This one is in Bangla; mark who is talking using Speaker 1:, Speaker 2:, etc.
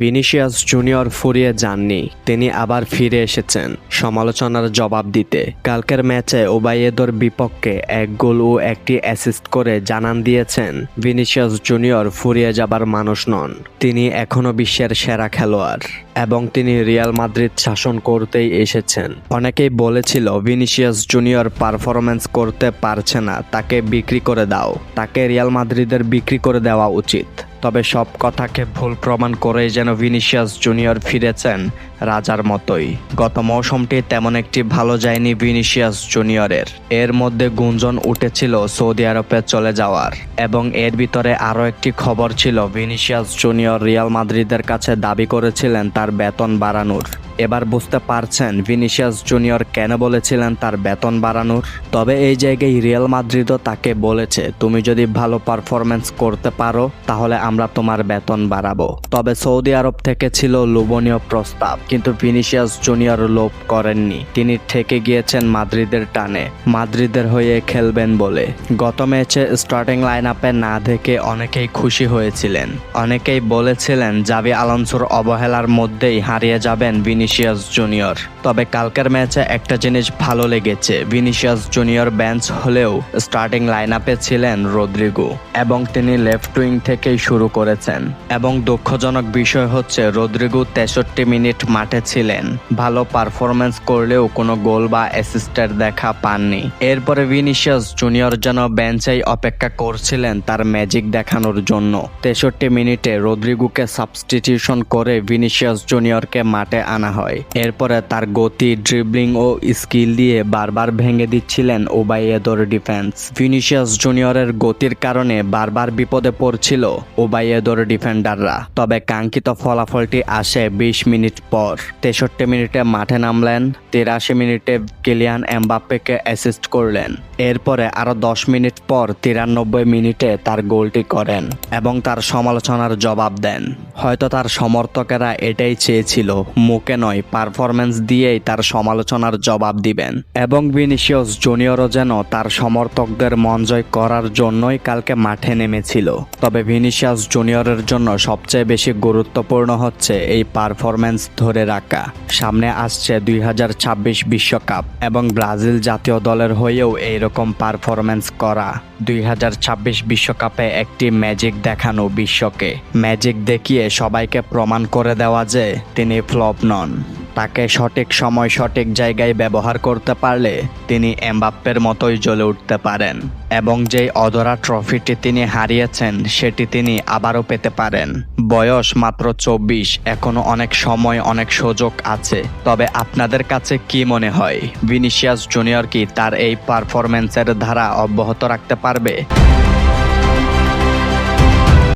Speaker 1: ভিনিসিয়াস জুনিয়র ফুরিয়ে যাননি, তিনি আবার ফিরে এসেছেন সমালোচনার জবাব দিতে। কালকের ম্যাচে ওবায়েদর বিপক্ষে এক গোল ও একটি অ্যাসিস্ট করে জানান দিয়েছেন ভিনিসিয়াস জুনিয়র ফুরিয়ে যাবার মানুষ নন, তিনি এখনও বিশ্বের সেরা খেলোয়াড়। এবং তিনি রিয়াল মাদ্রিদ শাসন করতেই এসেছেন। অনেকেই বলেছিল, ভিনিসিয়াস জুনিয়র পারফরমেন্স করতে পারছে না, তাকে বিক্রি করে দাও। তাকে রিয়াল মাদ্রিদের বিক্রি করে দেওয়া উচিত। তবে সব কথাকে ভুল প্রমাণ করেই যেন ভিনিসিয়াস জুনিয়র ফিরেছেন রাজার মতোই। গত মৌসুমটি তেমন একটি ভালো যায়নি ভিনিসিয়াস জুনিয়রের। এর মধ্যে গুঞ্জন উঠেছিল সৌদি আরবে চলে যাওয়ার। এবং এর ভিতরে আরও একটি খবর ছিল, ভিনিসিয়াস জুনিয়র রিয়াল মাদ্রিদের কাছে দাবি করেছিলেন তার বেতন বাড়ানোর। এবার বুঝতে পারছেন, ভিনিসিয়াস জুনিয়র কেন বলেছিলেন তার বেতন বাড়ানোর? তবে এই জায়গায় রিয়াল মাদ্রিদও তাকে বলেছে, তুমি যদি ভালো পারফরমেন্স করতে পারো, তাহলে আমরা তোমার বেতন বাড়াবো। তবে সৌদি আরব থেকে ছিল লোভনীয় প্রস্তাব, কিন্তু ভিনিসিয়াস জুনিয়র লোভ করেননি। তিনি ঠেকে গিয়েছেন মাদ্রিদের টানে, মাদ্রিদের হয়ে খেলবেন বলে। গত ম্যাচে স্টার্টিং লাইন আপে না দেখে অনেকেই খুশি হয়েছিলেন। অনেকেই বলেছিলেন জাবি আলonsoর অবহেলার মধ্যেই হারিয়ে যাবেন ভিনিসিয়াস জুনিয়র। তবে কালকের ম্যাচে একটা জিনিস ভালো লেগেছে, ভিনিসিয়াস জুনিয়র বেঞ্চ হলেও স্টার্টিং লাইন আপে ছিলেন রদ্রিগো এবং তিনি লেফট উইং থেকেই শুরু করেছেন। এবং দুঃখজনক বিষয় হচ্ছে, রদ্রিগো তেষট্টি মিনিট মাঠে ছিলেন। ভালো পারফরমেন্স করলেও কোনো গোল বা অ্যাসিস্টের দেখা পাননি। এরপরে ভিনিসিয়াস জুনিয়র যেন বেঞ্চেই অপেক্ষা করছিলেন তার ম্যাজিক দেখানোর জন্য। তেষট্টি মিনিটে রদ্রিগোকে সাবস্টিটিউশন করে ভিনিসিয়াস জুনিয়রকে মাঠে আনা হয়। এরপরে তার গতি ড্রিবলিং ও স্কিল দিয়ে বারবার ভেঙে দিচ্ছিলেন ওবাইয়েদর ডিফেন্স ভিনিসিয়াস জুনিয়রের গতির কারণে বারবার বিপদে পড়ছিল ওবাইয়েদর ডিফেন্ডাররা তবে কাঙ্ক্ষিত ফলাফলটি আসে বিশ মিনিট পর। তেষট্টি মিনিটে মাঠে নামলেন, তিরাশি মিনিটে কিলিয়ান এমবাপ্পেকে অ্যাসিস্ট করলেন। এরপরে আরও দশ মিনিট পর তিরানব্বই মিনিটে তার গোলটি করেন এবং তার সমালোচনার জবাব দেন। হয়তো তার সমর্থকেরা এটাই চেয়েছিল, মুখে নয় পারফরমেন্স দিয়েই তার সমালোচনার জবাব দিবেন। এবং ভিনিসিয়াস জুনিয়রও যেন তার সমর্থকদের মন জয় করার জন্যই কালকে মাঠে নেমেছিল। তবে ভিনিসিয়াস জুনিয়রের জন্য সবচেয়ে বেশি গুরুত্বপূর্ণ হচ্ছে এই পারফরমেন্স ধরে রাখা। সামনে আসছে দুই বিশ্বকাপ এবং ব্রাজিল জাতীয় দলের হয়েও এইরকম পারফরমেন্স করা। দুই বিশ্বকাপে একটি ম্যাজিক দেখানো বিশ্বকে। ম্যাজিক দেখিয়ে সবাইকে প্রমাণ করে দেওয়া যে তিনি ফ্লপ নন। তাকে সঠিক সময় সঠিক জায়গায় ব্যবহার করতে পারলে তিনি এমবাপ্পের মতোই জ্বলে উঠতে পারেন এবং যেই অধরা ট্রফিটি তিনি হারিয়েছেন সেটি তিনি আবারও পেতে পারেন। বয়স মাত্র চব্বিশ এখনও অনেক সময়, অনেক সুযোগ আছে। তবে আপনাদের কাছে কি মনে হয়? ভিনিসিয়াস জুনিয়র কি তার এই পারফরমেন্সের ধারা অব্যাহত রাখতে পারবে?